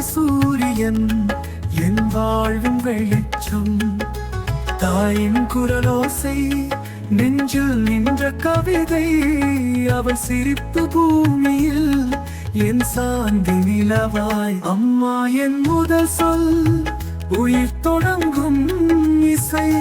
சூரியன் என் வாழ்வின் வெளிச்சம். தாயின் குரலோசை நெஞ்சில் நின்ற கவிதை. அவள் சிரிப்பு பூமியில் என் சாந்தி நிலவாய். அம்மா என் முதல் சொல் உயிர் தொடங்கும் இசை.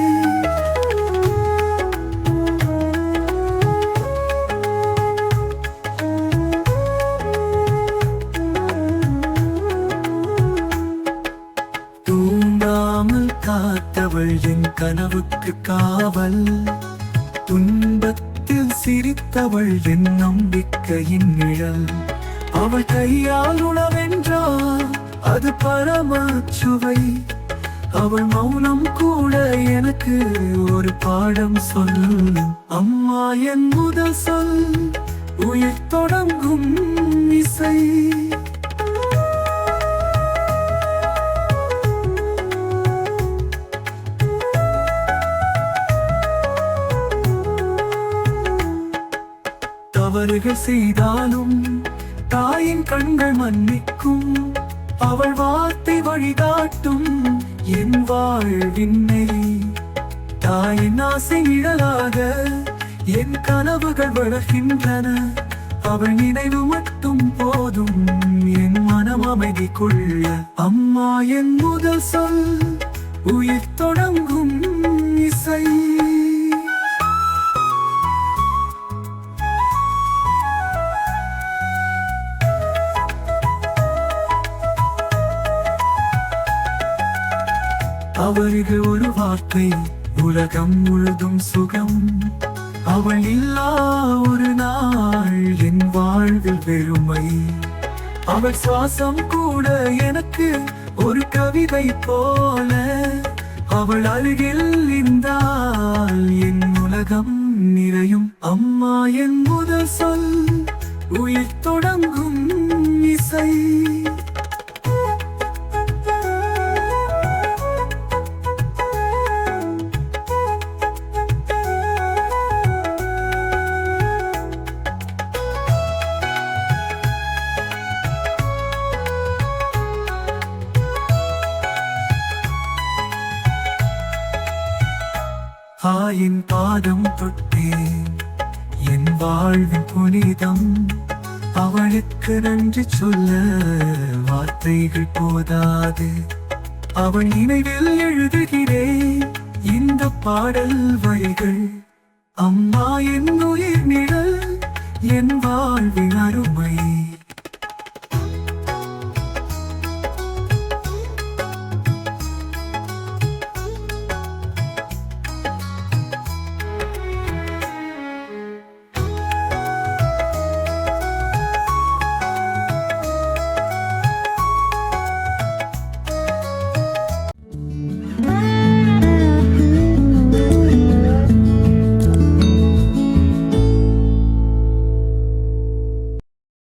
காத்தவள் என் கனவுக்கு காவல். துன்பத்தில் சிரித்தவள் என் நம்பிக்கையின் நிழல். அவள் கையால் உணவென்றால் அது பரமச்சுவை. அவள் மௌனம் கூட எனக்கு ஒரு பாடம் சொல். அம்மா என் முதல் சொல் உயிர் தொடங்கும் இசை. தவறுகள் செய்தாலும் தாயின் கண்கள் மன்னிக்கும். அவள் வார்த்தை வழிகாட்டும் என் வாழ்வின் நெறி தாயின் ஆசை நிழலாக என் கனவுகள் வளர்கின்றன. அவள் நினைவு மட்டும் போதும் என் மனம் அமைதி கொள்ள அம்மா என் முதல் சொல் உயிர் தொட அவருக்கு ஒரு வார்த்தை உலகம் முழுதும் சுகம். அவள் இல்லா ஒரு நாள் என் வாழ்வில் பெருமை. அவள் சுவாசம் கூட எனக்கு ஒரு கவிதை போல. அவள் அருகில் இருந்தால் என் உலகம் நிறையும். அம்மா என் முதல் சொல் உயிர் தொடங்கும் இசை. ஆயின் பாதம் தொட்டேன் என் வாழ்வின் புனிதம். அவளுக்கு நன்றி சொல்ல வார்த்தைகள் போதாது. அவள் நினைவில் எழுதுகிறேன் இந்த பாடல் வரிகள். அம்மா என் உயிர் நிழல் என் வாழ்வின் அருமை.